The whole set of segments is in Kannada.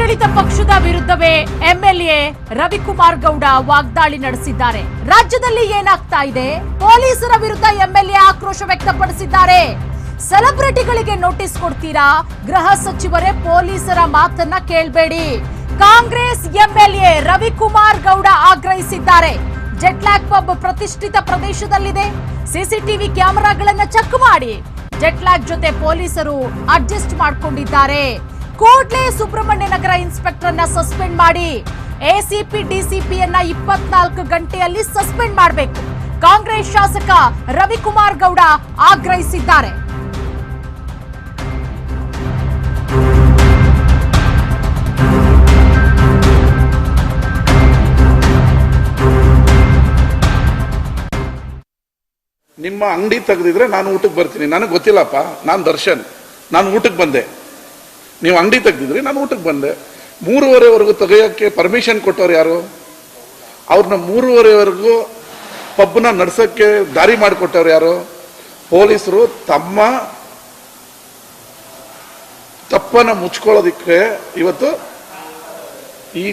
ಆಡಳಿತ ಪಕ್ಷದ ವಿರುದ್ಧವೇ ಎಂಎಲ್ಎ ರವಿಕುಮಾರ್ ಗೌಡ ವಾಗ್ದಾಳಿ ನಡೆಸಿದ್ದಾರೆ. ರಾಜ್ಯದಲ್ಲಿ ಏನಾಗ್ತಾ ಇದೆ? ಪೊಲೀಸರ ವಿರುದ್ಧ ಎಂಎಲ್ಎ ಆಕ್ರೋಶ ವ್ಯಕ್ತಪಡಿಸಿದ್ದಾರೆ. ಸೆಲೆಬ್ರಿಟಿಗಳಿಗೆ ನೋಟಿಸ್ ಕೊಡ್ತೀರಾ? ಗೃಹ ಸಚಿವರೇ, ಪೊಲೀಸರ ಮಾತನ್ನ ಕೇಳಬೇಡಿ. ಕಾಂಗ್ರೆಸ್ ಎಂಎಲ್ಎ ರವಿಕುಮಾರ್ ಗೌಡ ಆಗ್ರಹಿಸಿದ್ದಾರೆ. ಜೆಟ್ಲ್ಯಾಕ್ ಪಬ್ ಪ್ರತಿಷ್ಠಿತ ಪ್ರದೇಶದಲ್ಲಿದೆ. ಸಿಸಿಟಿವಿ ಕ್ಯಾಮೆರಾಗಳನ್ನ ಚೆಕ್ ಮಾಡಿ. ಜೆಟ್ಲ್ಯಾಕ್ ಜೊತೆ ಪೊಲೀಸರು ಅಡ್ಜಸ್ಟ್ ಮಾಡ್ಕೊಂಡಿದ್ದಾರೆ. ಕೂಡ್ಲೇ ಸುಬ್ರಹ್ಮಣ್ಯ ನಗರ ಇನ್ಸ್ಪೆಕ್ಟರ್ನ ಸಸ್ಪೆಂಡ್ ಮಾಡಿ. ಎಸಿಪಿ, ಡಿಸಿಪಿಯನ್ನ ಇಪ್ಪತ್ನಾಲ್ಕು ಗಂಟೆಯಲ್ಲಿ ಸಸ್ಪೆಂಡ್ ಮಾಡಬೇಕು. ಕಾಂಗ್ರೆಸ್ ಶಾಸಕ ರವಿಕುಮಾರ್ ಗೌಡ ಆಗ್ರಹಿಸಿದ್ದಾರೆ. ನಿಮ್ಮ ಅಂಗಡಿ ತೆಗೆದಿದ್ರೆ ನಾನು ಊಟಕ್ಕೆ ಬರ್ತೀನಿ. ನನಗೆ ಗೊತ್ತಿಲ್ಲಪ್ಪ. ನಾನು ದರ್ಶನ್. ನಾನು ಊಟಕ್ಕೆ ಬಂದೆ. ನೀವು ಅಂಗಡಿ ತೆಗೆದಿದ್ರಿ ನಾನು ಊಟಕ್ಕೆ ಬಂದೆ. ಮೂರುವರೆವರೆಗೂ ತೆಗೆಯೋಕ್ಕೆ ಪರ್ಮಿಷನ್ ಕೊಟ್ಟವ್ರು ಯಾರು? ಅವ್ರನ್ನ ಮೂರುವರೆವರೆಗೂ ಪಬ್ನ ನಡ್ಸೋಕ್ಕೆ ದಾರಿ ಮಾಡಿಕೊಟ್ಟವ್ರು ಯಾರು? ಪೊಲೀಸರು ತಮ್ಮ ತಪ್ಪನ್ನ ಮುಚ್ಕೊಳ್ಳೋದಿಕ್ಕೆ ಇವತ್ತು ಈ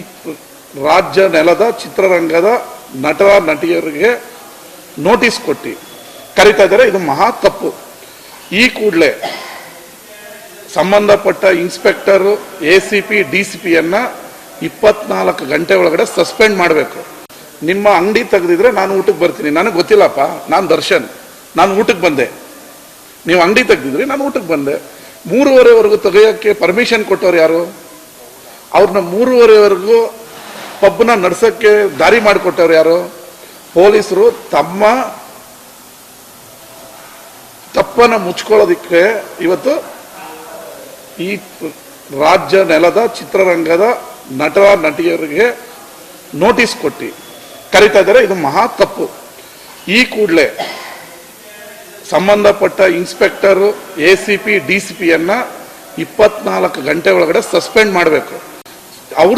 ರಾಜ್ಯ ನೆಲದ, ಚಿತ್ರರಂಗದ ನಟರ, ನಟಿಯರಿಗೆ ನೋಟಿಸ್ ಕೊಟ್ಟು. ಕರಿತಾ ಇದ್ದಾರೆ, ಇದು ಮಹಾ ತಪ್ಪು. ಈ ಕೂಡಲೇ ಸಂಬಂಧಪಟ್ಟ inspector A C P D C ಪಿಯನ್ನು ಇಪ್ಪತ್ನಾಲ್ಕು ಗಂಟೆ ಒಳಗಡೆ ಸಸ್ಪೆಂಡ್ ಮಾಡಬೇಕು. ನಿಮ್ಮ ಅಂಗಡಿ ತೆಗೆದಿದ್ರೆ ನಾನು ಊಟಕ್ಕೆ ಬರ್ತೀನಿ. ನನಗೆ ಗೊತ್ತಿಲ್ಲಪ್ಪ, ನಾನು ದರ್ಶನ್. ನಾನು ಊಟಕ್ಕೆ ಬಂದೆ. ನೀವು ಅಂಗಡಿ ತೆಗೆದಿದ್ರೆ, ನಾನು ಊಟಕ್ಕೆ ಬಂದೆ. ಮೂರುವರೆವರೆಗೂ ತೆಗೆಯೋಕ್ಕೆ ಪರ್ಮಿಷನ್ ಕೊಟ್ಟವ್ರು ಯಾರು? ಅವ್ರನ್ನ ಮೂರುವರೆವರೆಗೂ ಪಬ್ನ ನಡ್ಸೋಕ್ಕೆ ದಾರಿ ಮಾಡಿಕೊಟ್ಟವ್ರು ಯಾರು? ಪೊಲೀಸರು ತಮ್ಮ ತಪ್ಪನ್ನು ಮುಚ್ಕೊಳ್ಳೋದಕ್ಕೆ ಇವತ್ತು ಈ ರಾಜ್ಯ ನೆಲದ, ಚಿತ್ರರಂಗದ ನಟರ ನಟಿಯರಿಗೆ ನೋಟಿಸ್ ಕೊಟ್ಟು. ಕರಿತಾ ಇದ್ದಾರೆ, ಇದು ಮಹಾ ತಪ್ಪು. ಈ ಕೂಡಲೇ ಸಂಬಂಧಪಟ್ಟ inspector A C P D C ಪಿಯನ್ನು ಇಪ್ಪತ್ನಾಲ್ಕು ಗಂಟೆ ಒಳಗಡೆ ಸಸ್ಪೆಂಡ್ ಮಾಡಬೇಕು. ಅವ್ರು